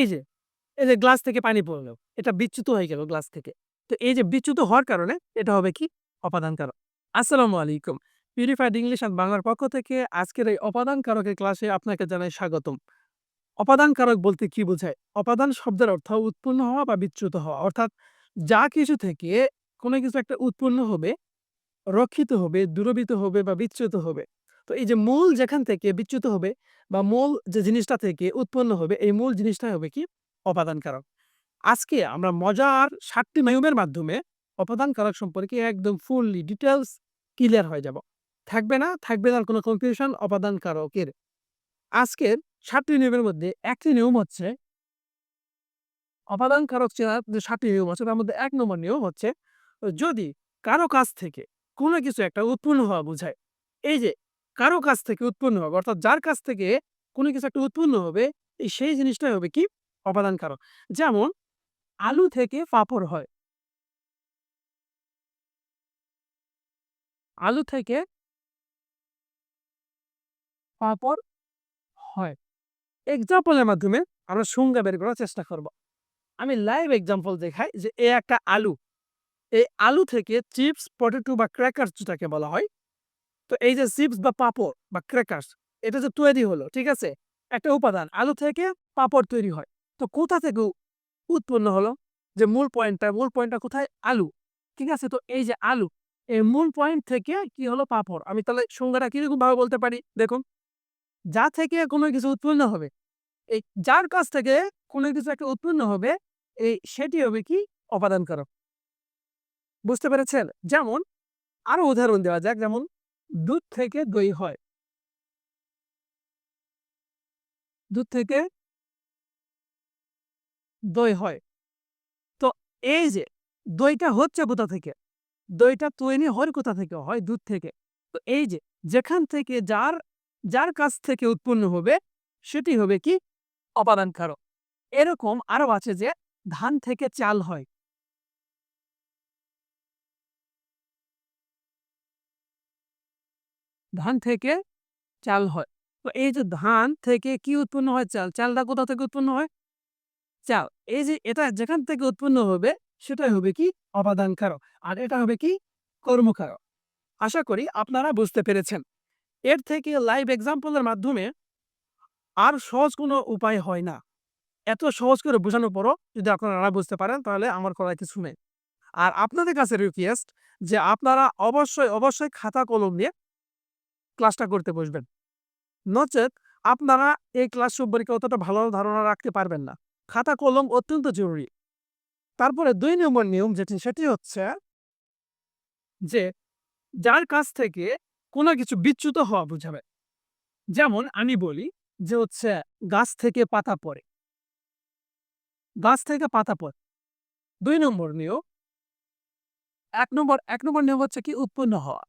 এই যে, এই যে গ্লাস থেকে পানি পড়ল। এটা বিচ্যুত হয়ে গেল গ্লাস থেকে। তো এই যে বিচ্যুত হওয়ার কারণে এটা হবে কি? অপাদান কারক। আসসালামু আলাইকুম। পিউরিফাইড ইংলিশ অ্যান্ড বাংলার পক্ষ থেকে আজকের এই অপাদান কারকের ক্লাসে আপনাকে জানাই স্বাগতম। অপাদান কারক বলতে কি বোঝায়? অপাদান শব্দের অর্থ উৎপন্ন হওয়া বা বিচ্যুত হওয়া। অর্থাৎ যা কিছু থেকে কোনো কিছু একটা উৎপন্ন হবে, রক্ষিত হবে, দূরীভূত হবে বা বিচ্যুত হবে। তো এই যে মূল যেখান থেকে বিচ্যুত হবে বা মূল যে জিনিসটা থেকে উৎপন্ন হবে, এই মূল জিনিসটাই হবে কি? অপাদান কারক। আজকে আমরা মজার ৭ টি নিয়মের মাধ্যমে অপাদান কারক সম্পর্কে একদম ফুললি ডিটেলস ক্লিয়ার হয়ে যাব। থাকবে না, থাকবে না কোনো কনফিউশন অপাদান কারকের। আজকের ৭ টি নিয়মের মধ্যে একটি নিয়ম হচ্ছে অপাদান কারক চেনার যে ৭ টি নিয়ম আছে তার মধ্যে এক নম্বর নিয়ম হচ্ছে যদি কারও কাছ থেকে কোনো কিছু একটা উৎপন্ন হওয়া বোঝায়। এই যে কারও কাছ থেকে উৎপন্ন হবে অর্থাৎ যার কাছ থেকে কোনো কিছু একটা উৎপন্ন হবে, এই সেই জিনিসটাই হবে কি? অপাদান কারক। যেমন আলু থেকে পাঁপড় হয়। আলু থেকে পাঁপড় হয়। এক্সাম্পলের মাধ্যমে আমরা সংজ্ঞা বের করার চেষ্টা করব। আমি লাইভ এক্সাম্পল দেখাই যে এ একটা আলু। এই আলু থেকে চিপস, পটেটো বা ক্র্যাকার্স যেটাকে বলা হয়। তো এই যে চিপস বা পাপড় বা ক্র্যাকার্স এটা যে তৈরি হলো, ঠিক আছে? একটা উপাদান আলু থেকে পাপড় তৈরি হয়। তো কোথা থেকে উৎপন্ন হলো? যে মূল পয়েন্টটা, মূল পয়েন্টটা কোথায়? আলু। ঠিক আছে? তো এই যে আলু, এই মূল পয়েন্ট থেকে কি হলো? পাঁপড়। আমি তাহলে সংজ্ঞাটা কিরকমভাবে বলতে পারি? দেখুন। যা থেকে কোনো কিছু উৎপন্ন হবে, এই যার কাছ থেকে কোনো কিছু একটা উৎপন্ন হবে, এই সেটি হবে কি? অপাদান কারক। বুঝতে পেরেছেন? যেমন আরও উদাহরণ দেওয়া যাক যেমন দুধ থেকে দই হয়। দুধ থেকে দই হয়। তো এই যে দইটা হচ্ছে কোথা থেকে? দইটা তৈরি হয় কোথা থেকে? হয় দুধ থেকে। তো এই যে যেখান থেকে যার, যার কাছ থেকে উৎপন্ন হবে সেটি হবে কি? অপাদান কারক। এরকম আরও আছে যে ধান থেকে চাল হয়। ধান থেকে চাল হয়। তো এই যে ধান থেকে কি উৎপন্ন হয়? চাল। চালটা কোথা থেকে উৎপন্ন হয়? চাল। এই যে এটা যেখান থেকে উৎপন্ন হবে সেটাই হবে কি? অপাদান কারক। আর এটা হবে কি? কর্মকারক। আশা করি আপনারা বুঝতে পেরেছেন। এর থেকে লাইভ এক্সাম্পলের মাধ্যমে আর সহজ কোনো উপায় হয় না। এত সহজ করে বোঝানোর পরও যদি আপনারা বুঝতে পারেন তাহলে আমার করার কিছু নেই। আর আপনাদের কাছে রিকোয়েস্ট যে আপনারা অবশ্যই, অবশ্যই খাতা কলম নিয়ে ক্লাসটা করতে বসবেন। নচেৎ আপনারা এই ক্লাস সম্পর্কে অতটা ভালো ধারণা রাখতে পারবেন না। খাতা, কলম অত্যন্ত জরুরি। তারপরে দুই নম্বর নিয়ম যেটি, সেটি হচ্ছে যে যার কাছ থেকে কোনো কিছু বিচ্যুত হওয়া বোঝাবে। যেমন আমি বলি যে হচ্ছে গাছ থেকে পাতা পড়ে। গাছ থেকে পাতা পড়ে। দুই নম্বর নিয়ম, এক নম্বর এক নম্বর নিয়ম হচ্ছে কি? উৎপন্ন হওয়া।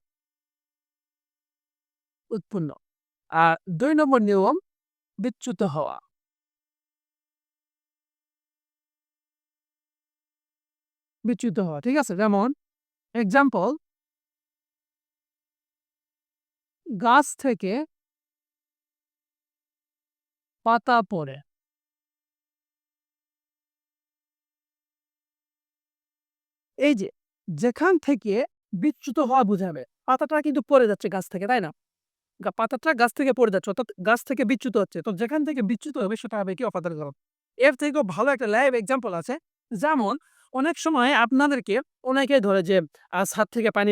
উৎপন্ন। আর ২ নম্বর নিয়ম বিচ্যুত হওয়া। বিচ্যুত হওয়া। ঠিক আছে? যেমন এক্সাম্পল গাছ থেকে পাতা পড়ে। এই যে যেখান থেকে বিচ্যুত হওয়া বোঝাবে। পাতাটা কিন্তু পড়ে যাচ্ছে গাছ থেকে, তাই না? পাতাটা গাছ থেকে পড়ে যাচ্ছে অর্থাৎ গাছ থেকে বিচ্যুত হচ্ছে। তো যেখান থেকে বিচ্যুত হবে সেটা হবে কি? অপাদান কারক। এর থেকেও ভালো একটা লাইভ এক্সাম্পল আছে। যেমন অনেক সময় আপনাদেরকে অনেকে ধরে যে ছাদ থেকে পানি।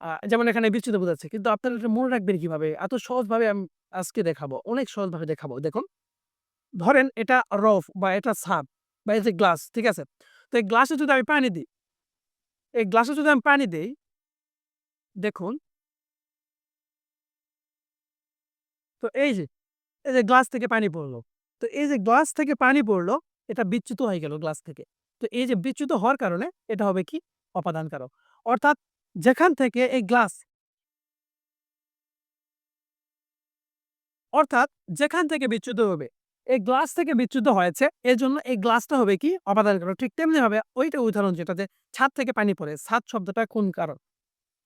আ যেমন এখানে বিচ্যুত বোঝাচ্ছে। কিন্তু আপনারা এটা মনে রাখবেন কীভাবে? এত সহজভাবে আমি আজকে দেখাবো। অনেক সহজভাবে দেখাবো। দেখুন। ধরেন এটা রফ বা এটা ছাদ বা এই গ্লাস, ঠিক আছে? তো এই গ্লাসে যদি আমি পানি দিই এই গ্লাসে যদি আমি পানি দিই দেখুন তো এই যে, এই যে গ্লাস থেকে পানি পড়ল। তো এই যে গ্লাস থেকে পানি পড়ল, এটা বিচ্যুত হয়ে গেল গ্লাস থেকে। তো এই যে বিচ্যুত হওয়ার কারণে এটা হবে কি? অপাদান কারক। অর্থাৎ যেখান থেকে এই গ্লাস অর্থাৎ যেখান থেকে বিচ্যুত হবে, এই গ্লাস থেকে বিচ্যুত হয়েছে এজন্য এই গ্লাসটা হবে কি? অপাদান কারক। ঠিক তেমনিভাবে ওইটা উদাহরণ যেটাতে ছাদ থেকে পানি পড়ে। ছাদ শব্দটা কোন কারক?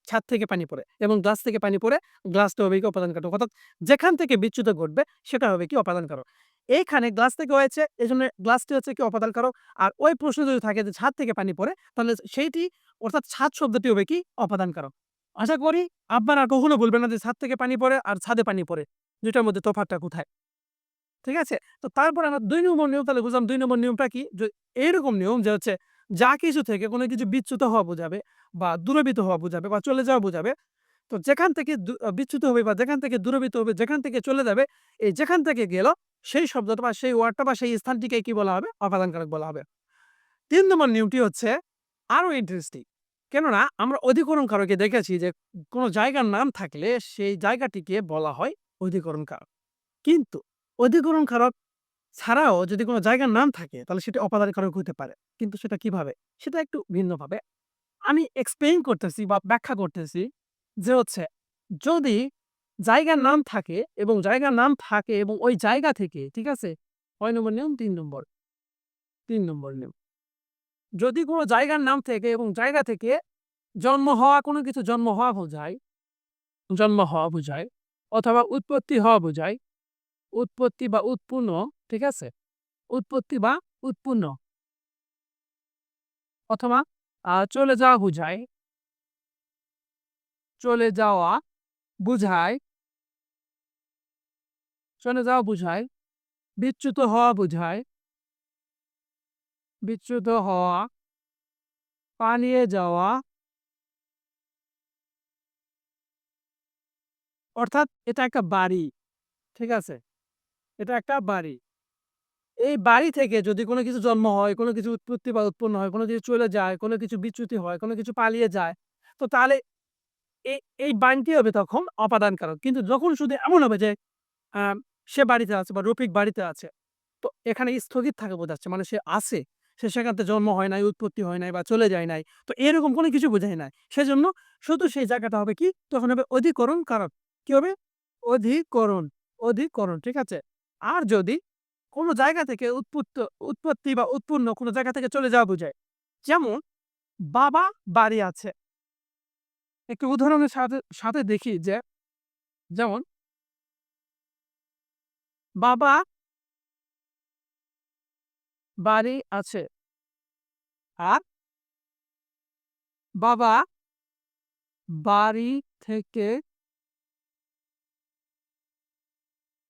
ছাদ থেকে পানি পড়ে এবং গ্লাস থেকে পানি পড়ে গ্লাসটা হবে কি? অপাদান কারক। অর্থাৎ যেখান থেকে বিচ্যুত ঘটবে সেটা হবে কি? অপাদান কারক। এইখানে গ্লাস থেকে হয়েছে, এজন্য গ্লাসটি হচ্ছে কি অপাদান কারক আর ওই প্রশ্ন যদি থাকে যে ছাদ থেকে পানি পড়ে, তাহলে সেইটি অর্থাৎ ছাদ শব্দটি হবে কি অপাদান কারক আশা করি আপনারা কখনো বলবেন না যে ছাদ থেকে পানি পড়ে আর ছাদে পানি পড়ে, দুইটার মধ্যে তফাৎটা কোথায় ঠিক আছে তো তারপর আমরা দুই নম্বর নিয়ম, তাহলে বুঝলাম দুই নম্বর নিয়মটা কি যে এইরকম নিয়ম যে হচ্ছে যা কিছু থেকে কোনো কিছু বিচ্যুত হওয়া বোঝাবে বা দূরবিত হওয়া বোঝাবে বা চলে যাওয়া বোঝাবে। তো যেখান থেকে বিচ্যুত হবে বা যেখান থেকে দূরবিত হবে, যেখান থেকে চলে যাবে, এই যেখান থেকে গেল, সেই শব্দটা বা সেই ওয়ার্ডটা বা সেই স্থানটিকে কি বলা হবে? অপাদানকারক বলা হবে। তিন নম্বর নিয়মটি হচ্ছে আরও ইন্টারেস্টিং কেননা আমরা অধিকরণ কারকে দেখেছি যে কোনো জায়গার নাম থাকলে সেই জায়গাটিকে বলা হয় অধিকরণ কারক। কিন্তু অধিকরণ কারক ছাড়াও যদি কোনো জায়গার নাম থাকে, তাহলে সেটা অপাদান কারক হতে পারে। কিন্তু সেটা কীভাবে? সেটা একটু ভিন্নভাবে। আমি এক্সপ্লেইন করতেছি বা ব্যাখ্যা করতেছি যে হচ্ছে, যদি জায়গার নাম থাকে এবং জায়গার নাম থাকে এবং ওই জায়গা থেকে, ঠিক আছে? কয় নম্বর নিয়ম? তিন নম্বর। তিন নম্বর নিয়ম। যদি কোনো জায়গার নাম থেকে এবং জায়গা থেকে জন্ম হওয়া কোনো কিছু জন্ম হওয়া বোঝায়, জন্ম হওয়া বোঝায়, অথবা উৎপত্তি হওয়া বোঝায়, উৎপত্তি বা উৎপন্ন ঠিক আছে? উৎপত্তি বা উৎপন্ন অথবা চলে যাওয়া বোঝায় চলে যাওয়া বুঝায় চলে যাওয়া বুঝায় বিচ্যুত হওয়া বুঝায় বিচ্যুত হওয়া। পালিয়ে যাওয়া। অর্থাৎ, এটা একটা বাড়ি। ঠিক আছে? এটা একটা বাড়ি। এই বাড়ি থেকে যদি কোনো কিছু জন্ম হয়, কোনো কিছু উৎপত্তি বা উৎপন্ন হয়, কোনো কিছু চলে যায়, কোনো কিছু বিচ্যুতি হয়, কোনো কিছু পালিয়ে যায়, তো তাহলে এই এই বাণটি হবে তখন অপাদান কারক কিন্তু যখন শুধু এমন হবে যে সে বাড়িতে আছে বা রফিক বাড়িতে আছে, তো এখানে স্থগিত থাকে বোঝাচ্ছে মানে সে আছে, সে সেখান থেকে জন্ম হয় নাই, উৎপত্তি হয় নাই বা চলে যায় নাই, তো এরকম কোনো কিছু বোঝায় নাই। সেজন্য শুধু সেই জায়গাটা হবে কি? তখন হবে অধিকরণ কারক কি হবে? অধিকরণ অধিকরণ, ঠিক আছে? আর যদি কোনো জায়গা থেকে উৎপত্ত, উৎপত্তি বা উৎপন্ন কোনো জায়গা থেকে চলে যাওয়া বোঝায়। যেমন, বাবা বাড়ি আছে। একটু উদাহরণের সাথে সাথে দেখি যে, যেমন বাবা বাড়ি আছে আর বাবা বাড়ি থেকে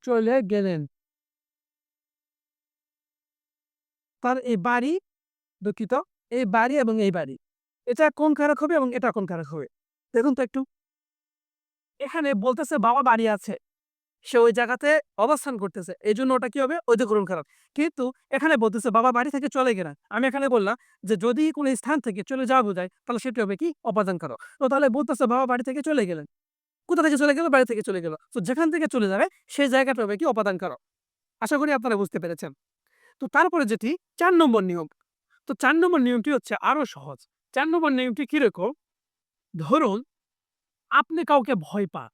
চলে গেলেন। তার এই বাড়ি দুঃখিত, এই বাড়ি এবং এই বাড়ি। এটা কোন কারক হবে এবং এটা কোন কারক হবে? দেখুন তো একটু। এখানে বলতেছে, বাবা বাড়ি আছে। সে ওই জায়গাতে অবস্থান করতেছে। এই জন্য ওটা কি হবে? অধিকরণ কারক। কিন্তু এখানে বলতেছে, বাবা বাড়ি থেকে চলে গেলেন আমি এখানে বললাম যে, যদি কোনো স্থান থেকে চলে যাওয়া বোঝায়, তাহলে সেটি হবে কি? অপাদান কারক। তো তাহলে বলতেছে, বাবা বাড়ি থেকে চলে গেলেন। কোথা থেকে চলে গেল? বাড়ি থেকে চলে গেল। তো যেখান থেকে চলে যাবে, সেই জায়গাটা হবে কি? অপাদান কারক। আশা করি আপনারা বুঝতে পেরেছেন। তো তারপরে যেটি চার নম্বর নিয়ম। তো চার নম্বর নিয়মটি হচ্ছে আরও সহজ। চার নম্বর নিয়মটি কীরকম ধরুন, আপনি কাউকে ভয় পান,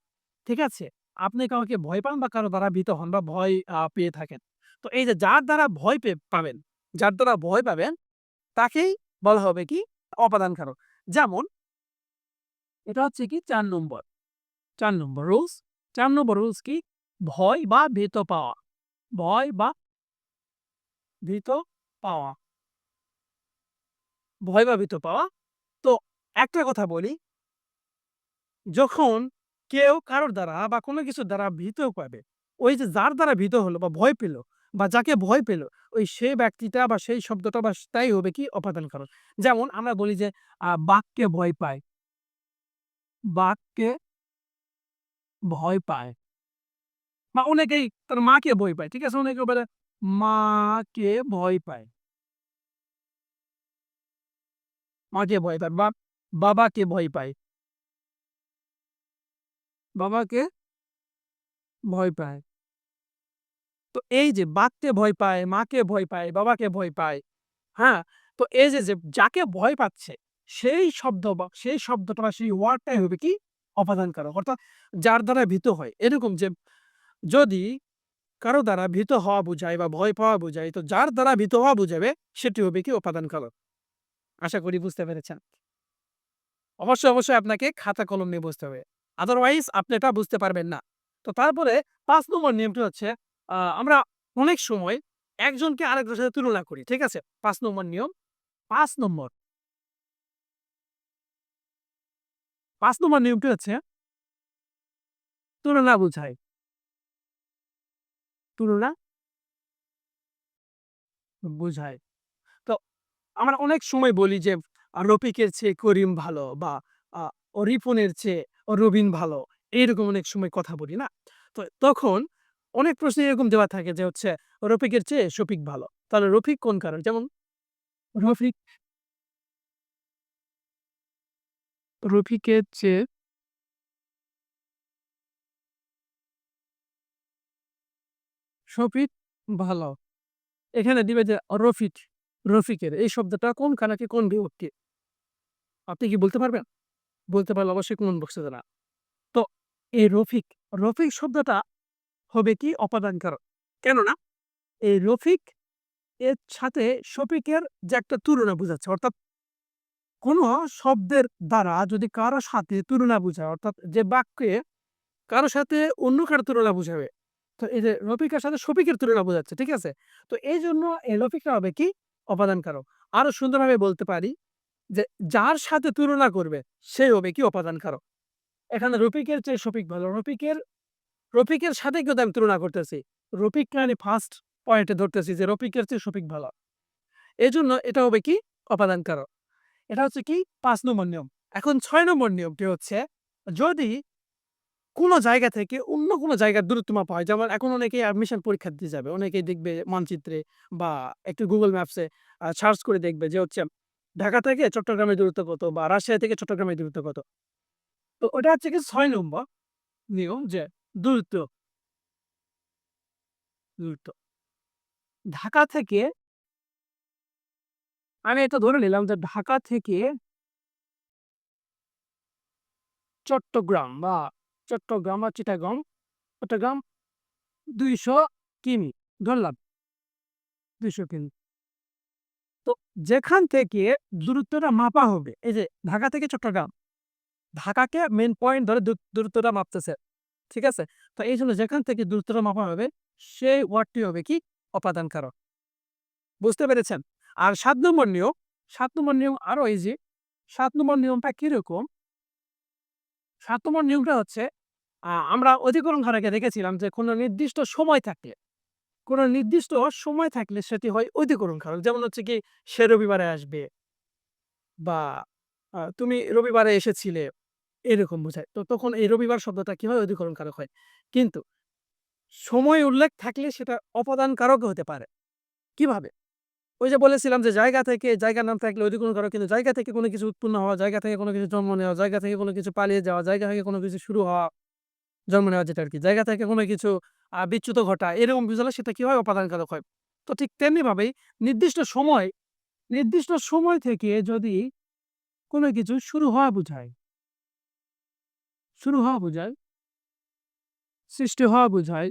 ঠিক আছে? আপনি কাউকে ভয় পান বা কারও দ্বারা ভীত হন বা ভয় পেয়ে থাকেন। তো এই যে যার দ্বারা ভয় পেয়ে পাবেন, যার দ্বারা ভয় পাবেন, তাকেই বলা হবে কি? অপাদান কারক যেমন, এটা হচ্ছে কি? চার নম্বর। চার নম্বর রুলস। চার নম্বর রুলস কি? ভয় বা ভীত পাওয়া। ভয় বা ভীত পাওয়া। ভয় বা ভীত পাওয়া। তো একটা কথা বলি। যখন কেউ কারোর দ্বারা বা কোনো কিছুর দ্বারা ভীত পাবে ওই যে যার দ্বারা ভীত হলো বা ভয় পেল বা যাকে ভয় পেল, ওই সে ব্যক্তিটা বা সেই শব্দটা বা তাই হবে কি অপাদান কারণ। যেমন আমরা বলি যে বাঘকে ভয় পায়। বাঘকে ভয় পায়। বা অনেকেই তার মাকে ভয় পায়, ঠিক আছে? অনেকে বলে মাকে ভয় পায়। মাকে ভয় পায়, বা, বাবাকে ভয় পায়। বাবাকে ভয় পায়। তো এই যে বাঘকে ভয় পায়, মাকে ভয় পায়, বাবাকে ভয় পায় হ্যাঁ? তো এই যে যাকে ভয় পাচ্ছে, সেই শব্দ বা, সেই শব্দটা বা, সেই ওয়ার্ডটাই হবে কি? অপাদান কারক অর্থাৎ যার দ্বারা ভীত হয়। এরকম যে যদি কারও দ্বারা ভীত হওয়া বোঝায় বা ভয় পাওয়া বোঝায়, তো যার দ্বারা ভীত হওয়া বোঝাবে, সেটি হবে কি উপাদান কারক আশা করি বুঝতে পেরেছেন। অবশ্যই অবশ্যই আপনাকে খাতা কলম নিয়ে বুঝতে হবে। আদারওয়াইজ আপনি এটা বুঝতে পারবেন না। তো তারপরে পাঁচ নম্বর নিয়মটি হচ্ছে আমরা অনেক সময় একজনকে আরেকজনের সাথে তুলনা করি, ঠিক আছে? পাঁচ নম্বর নিয়ম। পাঁচ নম্বর। পাঁচ নম্বর নিয়মটি হচ্ছে, তুলনা বুঝায়। তুলনা বুঝায়। তো আমরা অনেক সময় বলি যে, রফিকের চেয়ে করিম ভালো বা রিপনের চেয়ে রবিন ভালো, এইরকম অনেক সময় কথা বলি, না? তো তখন অনেক প্রশ্ন এরকম দেওয়া থাকে যে, হচ্ছে রফিকের চেয়ে শফিক ভালো। তাহলে রফিক কোন কারণ? যেমন রফিক রফিকের চেয়ে শফিক ভালো। এখানে দিবে যে রফিক, রফিকের। এই শব্দটা কোন খানাকে কোন বিভক্তি? আপনি কি বলতে পারবেন? বলতে পারলে অবশ্যই কোন বক্সে না তো এই রফিক রফিক শব্দটা হবে কি? অপাদান কারক কেননা এই রফিক এর সাথে শফিকের যে একটা তুলনা বোঝাচ্ছে, অর্থাৎ কোন শব্দের দ্বারা যদি কারও সাথে তুলনা বোঝায়, অর্থাৎ যে বাক্যে কারও সাথে অন্য কারও তুলনা বোঝাবে তো এই যে রফিকের সাথে শফিকের তুলনা বোঝাচ্ছে ঠিক আছে? তো এই জন্য এই রফিকটা হবে কি? অপাদান কারক আরও সুন্দরভাবে বলতে পারি যে যার সাথে তুলনা করবে সেই হবে কি? অপাদান কারক এখানে রফিকের চেয়ে শফিক ভালো। রফিকের রফিকের সাথে কিন্তু আমি তুলনা করতেছি। রফিককে আমি ফার্স্ট পয়েন্টে ধরতেছি যে রফিকের চেয়ে শফিক ভালো। এই জন্য এটা হবে কি? অপাদান কারক এটা হচ্ছে কি? পাঁচ নম্বর নিয়ম। এখন ছয় নম্বর নিয়মটি হচ্ছে, যদি কোনো জায়গা থেকে অন্য কোনো জায়গার দূরত্ব মাপা হয়। যেমন এখন অনেকেই অ্যাডমিশন পরীক্ষা দিতে যাবে, অনেকেই দেখবে মানচিত্রে বা একটু গুগল ম্যাপসে সার্চ করে দেখবে যে হচ্ছে ঢাকা থেকে চট্টগ্রামের দূরত্ব কত বা রাজশাহী থেকে চট্টগ্রামের দূরত্ব কত। তো ওটা হচ্ছে কি ছয় নম্বর নিয়ম যে দূরত্ব। দূরত্ব। ঢাকা থেকে আমি এটা ধরে নিলাম যে ঢাকা থেকে চট্টগ্রাম বা চট্টগ্রাম বা চিটাগং, চট্টগ্রাম দুইশো কিমি, ধরলাম। দুইশো কিমি। তো যেখান থেকে দূরত্বটা মাপা হবে, এই যে ঢাকা থেকে চট্টগ্রাম, ঢাকাকে মেন পয়েন্ট ধরে দূর- দূরত্বটা মাপতেছে, ঠিক আছে? তো এই জন্য যেখান থেকে দূরত্বটা মাপা হবে, সেই ওয়ার্ডটি হবে কি? অপাদান কারক বুঝতে পেরেছেন? আর সাত নম্বর নিয়ম, সাত নম্বর নিয়ম আরও যে সাত নম্বর নিয়মটা কীরকম? সাত নম্বর নিয়মটা হচ্ছে আমরা অধিকরণ ধারাকে দেখেছিলাম যে কোনো নির্দিষ্ট সময় থাকলে, কোনো নির্দিষ্ট সময় থাকলে সেটি হয় অধিকরণ কারক যেমন হচ্ছে কি, সে রবিবারে আসবে বা তুমি রবিবারে এসেছিলে, এরকম বোঝায়। তো তখন এই রবিবার শব্দটা কি হয়? অধিকরণ কারক হয়। কিন্তু সময় উল্লেখ থাকলে সেটা অপদান কারক হতে পারে। কীভাবে? ওই যে বলেছিলাম যে জায়গা থেকে জায়গার নাম থাকলে অধিকরণ কারক কিন্তু জায়গা থেকে কোনো কিছু উৎপন্ন হওয়া, জায়গা থেকে কোনো কিছু জন্ম নেওয়া, জায়গা থেকে কোনো কিছু পালিয়ে যাওয়া, জায়গা থেকে কোনো কিছু শুরু হওয়া, জন্ম নেওয়া যেটা আর কি জায়গা থেকে কোনো কিছু বিচ্যুত ঘটা, এরকম বুঝালে সেটা কি হয়? অপাদান কারক হয়। তো ঠিক তেমনি ভাবেই নির্দিষ্ট সময় নির্দিষ্ট সময় থেকে যদি কোনো কিছু শুরু হওয়া বোঝায়, শুরু হওয়া বোঝায়, সৃষ্টি হওয়া বোঝায়,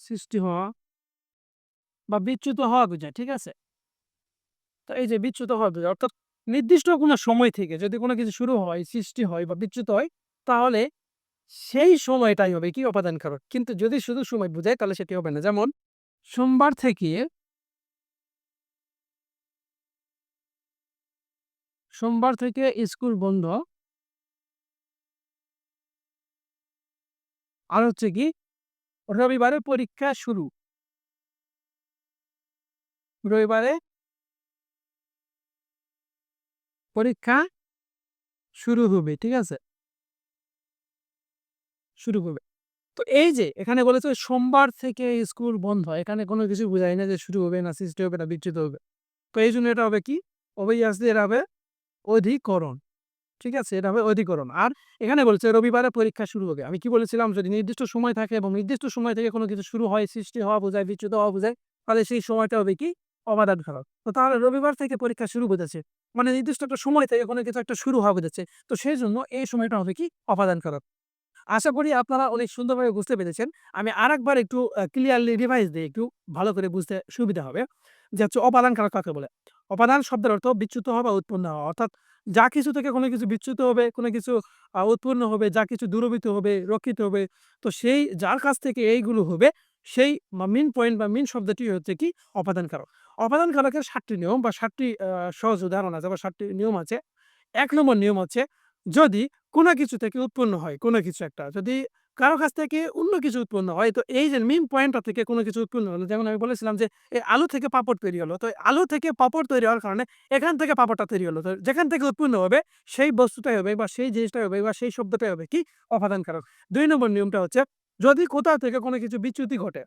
সৃষ্টি হওয়া বা বিচ্যুত হওয়া বোঝায়, ঠিক আছে? তো এই যে বিচ্যুত হওয়া বোঝায়, অর্থাৎ নির্দিষ্ট কোনো সময় থেকে যদি কোনো কিছু শুরু হয়, সৃষ্টি হয় বা বিচ্যুত হয়, তাহলে সেই সময়টাই হবে কি অপাদান কারক কিন্তু যদি শুধু সময় বোঝায়, তাহলে সেটি হবে না। যেমন সোমবার থেকে সোমবার থেকে স্কুল বন্ধ আর হচ্ছে কি রবিবারে পরীক্ষা শুরু। রবিবারে পরীক্ষা শুরু হবে, ঠিক আছে? শুরু হবে। তো এই যে, এখানে বলেছে সোমবার থেকে স্কুল বন্ধ। এখানে কোনো কিছু বোঝায় না যে শুরু হবে না, সৃষ্টি হবে না, বিচ্যুত হবে। তো এই জন্য এটা হবে কি? অবভিয়াসলি এটা হবে অধিকরণ, ঠিক আছে? এটা হবে অধিকরণ। আর এখানে বলছে রবিবারে পরীক্ষা শুরু হবে। আমি কি বলেছিলাম? যদি নির্দিষ্ট সময় থাকে এবং নির্দিষ্ট সময় থেকে কোনো কিছু শুরু হয়, সৃষ্টি হওয়া, বোঝায়, বিচ্যুত হওয়া, বোঝায়, তাহলে সেই সময়টা হবে কি? অবাধান খারাপ তো তাহলে রবিবার থেকে পরীক্ষা শুরু বোঝাচ্ছে মানে নির্দিষ্ট একটা সময় থেকে কোনো কিছু একটা শুরু হওয়া বোঝাচ্ছে তো সেই জন্য এই সময়টা হবে কি অপাদান খারাপ আশা করি আপনারা অনেক সুন্দরভাবে বুঝতে পেরেছেন। আমি আরেকবার একটু ক্লিয়ারলি রিভাইজ দিই একটু ভালো করে বুঝতে সুবিধা হবে। যে হচ্ছে অপাদান কারক কাকে বলে? অপাদান শব্দের অর্থ বিচ্যুত হওয়া বা উৎপন্ন হওয়া। অর্থাৎ যা কিছু থেকে কোনো কিছু বিচ্যুত হবে, কোনো কিছু উৎপন্ন হবে, যা কিছু দূরবীত হবে, রক্ষিত হবে, তো সেই, যার কাছ থেকে এইগুলো হবে, সেই বা মেইন পয়েন্ট বা মিন শব্দটি হচ্ছে কি অপাদান কারক। অপাদান কারকের ৭ টি নিয়ম বা সাতটি সহজ উদাহরণ আছে বা ৭ টি নিয়ম আছে। এক নম্বর নিয়ম হচ্ছে যদি কোন কিছু থেকে উৎপন্ন হয়, কোন কিছু একটা, যদি কারও কাছ থেকে অন্য কিছু উৎপন্ন হয়, তো এই যে মেইন পয়েন্টটা থেকে কোন কিছু উৎপন্ন হলো, যেমন আমি বলেছিলাম যে এই আলু থেকে পাপড় তৈরি হলো। তো আলু থেকে পাপড় তৈরি হওয়ার কারণে এখান থেকে পাপড়টা তৈরি হলো। তো যেখান থেকে উৎপন্ন হবে সেই বস্তুটাই হবে বা সেই জিনিসটাই হবে বা সেই শব্দটাই হবে কি অপাদান কারক। ২ নম্বর নিয়মটা হচ্ছে যদি কোথাও থেকে কোন কিছু বিচ্যুতি ঘটে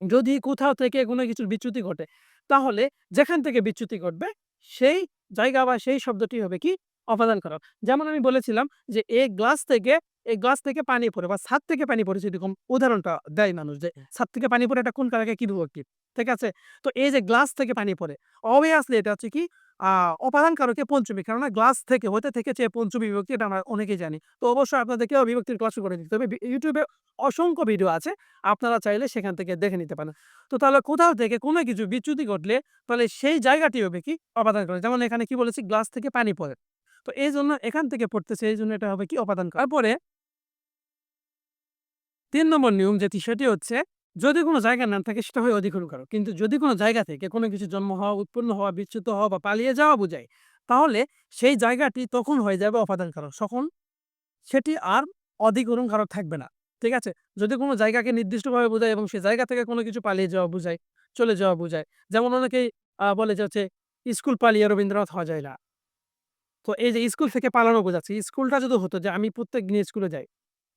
যদি কোথাও থেকে কোনো কিছুর বিচ্যুতি ঘটে তাহলে যেখান থেকে বিচ্যুতি ঘটবে সেই জায়গা বা সেই শব্দটি হবে কি অপাদান কারণ যেমন আমি বলেছিলাম যে এই গ্লাস থেকে এই গ্লাস থেকে পানি পড়ে বা ছাদ থেকে পানি পরে সেরকম উদাহরণটা দেয় মানুষ যে ছাদ থেকে পানি পড়ে এটা কোন কারকে কি বিভক্তি। ঠিক আছে? তো এই যে গ্লাস থেকে পানি পড়ে obviously এটা হচ্ছে কি অপাদান কারকে পঞ্চমী। কেননা গ্লাস থেকে হতে থেকেছে পঞ্চমী বিভক্তি, এটা আমরা অনেকেই জানি। তো অবশ্যই আপনাদেরকেও বিভক্তির ক্লাস করে দিতে হবে। ইউটিউবে অসংখ্য ভিডিও আছে। আপনারা চাইলে সেখান থেকে দেখে নিতে পারেন। তো তাহলে কোথাও থেকে কোনো কিছু বিচ্যুতি ঘটলে, তাহলে সেই জায়গাটি হবে কি অপাদান করে যেমন এখানে কি বলেছি গ্লাস থেকে পানি পড়ে। তো এই জন্য এখান থেকে পড়তেছে এই জন্য এটা হবে কি অপাদান কারক। তারপরে তিন নম্বর নিয়ম যেটি, সেটি হচ্ছে যদি কোনো জায়গা না থাকে সেটা হয় অধিকরণ কারক। কিন্তু যদি কোন জায়গা থেকে কোন কিছু জন্ম হওয়া, উৎপন্ন হওয়া, বিচ্যুত হওয়া বা পালিয়ে যাওয়া বোঝায় তাহলে সেই জায়গাটি তখন হয়ে যাবে অপাদান কারক। তখন সেটি আর অধিকরণ কারক থাকবে না। ঠিক আছে? যদি কোনো জায়গাকে নির্দিষ্টভাবে বোঝায় এবং সেই জায়গা থেকে কোন কিছু পালিয়ে যাওয়া বোঝায়, চলে যাওয়া বোঝায়। যেমন অনেকেই বলে যে হচ্ছে স্কুল পালিয়ে রবীন্দ্রনাথ হওয়া যায় না। তো এই যে স্কুল থেকে পালানো বোঝাচ্ছে। স্কুলটা যদি হতো যে আমি প্রত্যেক দিন স্কুলে যাই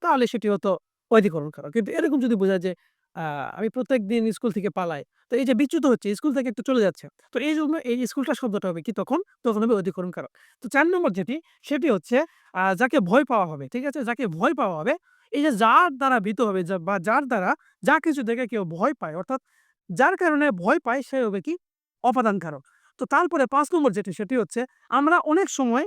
তাহলে সেটি হতো অধিকরণ কারক। কিন্তু এরকম যদি বোঝায় যে আমি প্রত্যেকদিন স্কুল থেকে পালাই। তো এই যে বিচ্যুত হচ্ছে, স্কুল থেকে একটু চলে যাচ্ছে। তো এই জন্য এই স্কুলটা শব্দটা হবে কি তখন? তখন হবে অধিকরণ কারক। তো চার নম্বর যেটি, সেটি হচ্ছে যাকে ভয় পাওয়া হবে। ঠিক আছে? যাকে ভয় পাওয়া হবে, এই যে যার দ্বারা ভীত হবে বা যার দ্বারা যা কিছু দেখে কেউ ভয় পায়, অর্থাৎ যার কারণে ভয় পায়, সে হবে কি অপাদান কারক। তো তারপরে পাঁচ নম্বর যেটি, সেটি হচ্ছে, আমরা অনেক সময়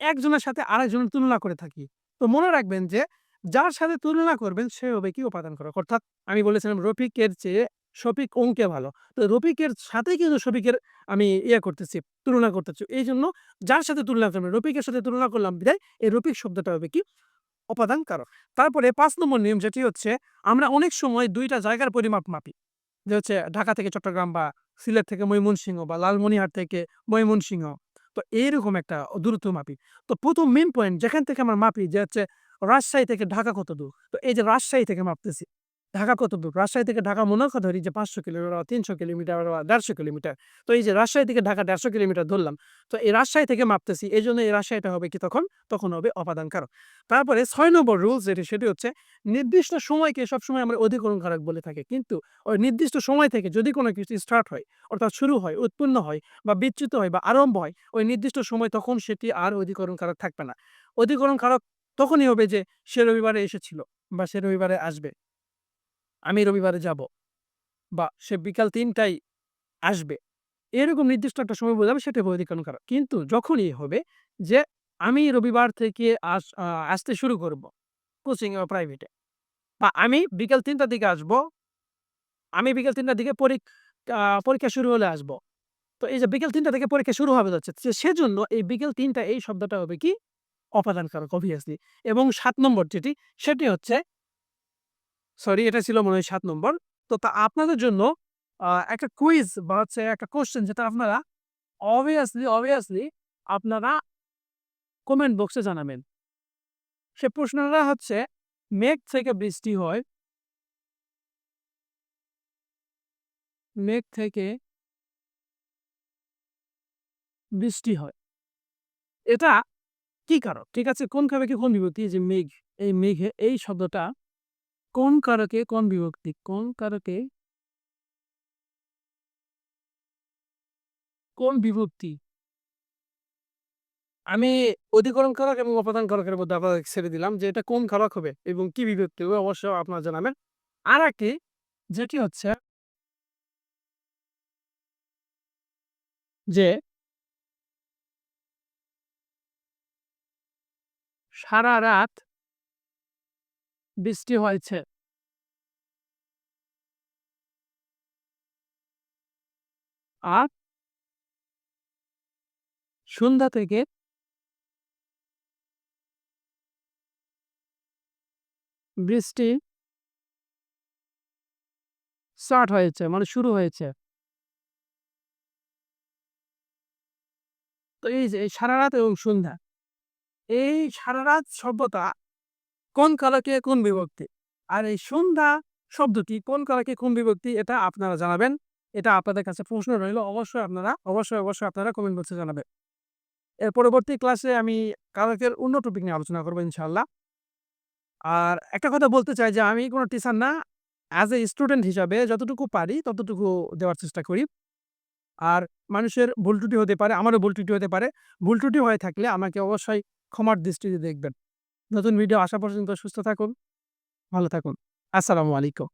একজনের সাথে আরেকজনের তুলনা করে থাকি। তো মনে রাখবেন যে যার সাথে তুলনা করবেন সে হবে কি উপাদান কারক। অর্থাৎ আমি বলেছিলাম রফিকের চেয়ে শফিক অঙ্কে ভালো। তো রফিকের সাথে কিন্তু শফিকের আমি ইয়ে করতেছি, তুলনা করতেছি। এই জন্য যার সাথে তুলনা করবেন রফিকের সাথে তুলনা করলাম বিধায় এই রফিক শব্দটা হবে কি অপাদান কারক। তারপরে পাঁচ নম্বর নিয়ম যেটি হচ্ছে আমরা অনেক সময় দুইটা জায়গার পরিমাপ মাপি। যে হচ্ছে ঢাকা থেকে চট্টগ্রাম বা সিলেট থেকে ময়মনসিংহ বা লালমনিরহাট থেকে ময়মনসিংহ। তো এইরকম একটা দূরত্ব মাপি। তো প্রথম মেন পয়েন্ট যেখান থেকে আমরা মাপি যে হচ্ছে রাজশাহী থেকে ঢাকা কতদূর? তো এই যে রাজশাহী থেকে মাপতেছি। ঢাকা কত দূর রাজশাহী থেকে ঢাকা মনে কথা ধরি যে ৫০০ কিলোমিটার বা ৩০০ কিলোমিটার বা ১৫০ কিলোমিটার। তো এই যে রাজশাহী থেকে ঢাকা ১৫০ কিলোমিটার ধরলাম। তো এই রাজশাহী থেকে মাপতেছি। এই জন্য এই রাজশাহীটা হবে কি তখন? তখন হবে অপাদান কারক। তারপরে ছয় নম্বর রুলস যেটি সেটি হচ্ছে নির্দিষ্ট সময়কে সবসময় আমরা অধিকরণ কারক বলে থাকি। কিন্তু ওই নির্দিষ্ট সময় থেকে যদি কোনো কিছু স্টার্ট হয় অর্থাৎ শুরু হয়, উৎপন্ন হয় বা বিচ্যুত হয় বা আরম্ভ হয় ওই নির্দিষ্ট সময় তখন সেটি আর অধিকরণ কারক থাকবে না। অধিকরণ কারক তখনই হবে যে, সে রবিবারে এসেছিল বা সে রবিবারে আসবে। আমি রবিবারে যাব বা সে বিকাল ৩ টায় আসবে। এরকম নির্দিষ্ট একটা সময় বোঝাবে সেটা অধিকরণ কারক। কিন্তু যখনই হবে যে, আমি রবিবার থেকে আস আসতে শুরু করব কোচিং বা প্রাইভেটে বা আমি বিকাল তিনটার দিকে আসব। আমি বিকাল তিনটার দিকে পরীক্ষা পরীক্ষা শুরু হলে আসব। তো এই যে বিকেল তিনটা থেকে পরীক্ষা শুরু হবে যাচ্ছে। সেজন্য এই বিকেল তিনটা এই শব্দটা হবে কি অপাদান কারক obviously এবং সাত নম্বর যেটি সেটি হচ্ছে সরি এটা ছিল মনে হয় ৭ নম্বর। তো তা আপনাদের জন্য একটা কুইজ বা হচ্ছে একটা কোয়েশ্চেন যেটা আপনারা obviously, obviously আপনারা কমেন্ট বক্সে জানাবেন। সে প্রশ্নটা হচ্ছে মেঘ থেকে বৃষ্টি হয় মেঘ থেকে বৃষ্টি হয়। এটা কি কারক? ঠিক আছে? কোন কারকে কোন বিভক্তি? যে মেঘ, এই মেঘে এই শব্দটা কোন কারকে কোন বিভক্তি? কোন কারকে কোন বিভক্তি? আমি অধিকরণ কারক এবং অপাদান কারকের মধ্যে আপনাদের ছেড়ে দিলাম যে এটা কোন কারক হবে এবং কি বিভক্তি হবে অবশ্য আপনারা জানাবেন। আর একটি যেটি হচ্ছে যে সারারাত বৃষ্টি হয়েছে। আর সন্ধ্যা থেকে বৃষ্টি স্টার্ট হয়েছে মানে শুরু হয়েছে তো এই যে সারা রাত এবং সন্ধ্যা এই সারারাত সভ্যতা কোন কালকে কোন বিভক্তি? আর এই সন্ধ্যা শব্দটি কোন কালকে কোন বিভক্তি এটা আপনারা জানাবেন। এটা আপনাদের কাছে প্রশ্ন রইল, অবশ্যই আপনারা, অবশ্যই অবশ্যই আপনারা কমেন্ট বক্সে জানাবেন। এর পরবর্তী ক্লাসে আমি কালকের অন্য টপিক নিয়ে আলোচনা করব ইনশাল্লাহ আর একটা কথা বলতে চাই যে আমি কোনো টিচার না অ্যাজ এ স্টুডেন্ট হিসাবে যতটুকু পারি ততটুকু দেওয়ার চেষ্টা করি। আর মানুষের ভুল ত্রুটি হতে পারে, আমারও ভুল ত্রুটি হতে পারে। ভুল ত্রুটি হয়ে থাকলে আমাকে অবশ্যই ক্ষমার দৃষ্টিতে দেখবেন। নতুন ভিডিও আসা পর্যন্ত সুস্থ থাকুন ভালো থাকুন। আসসালামু আলাইকুম।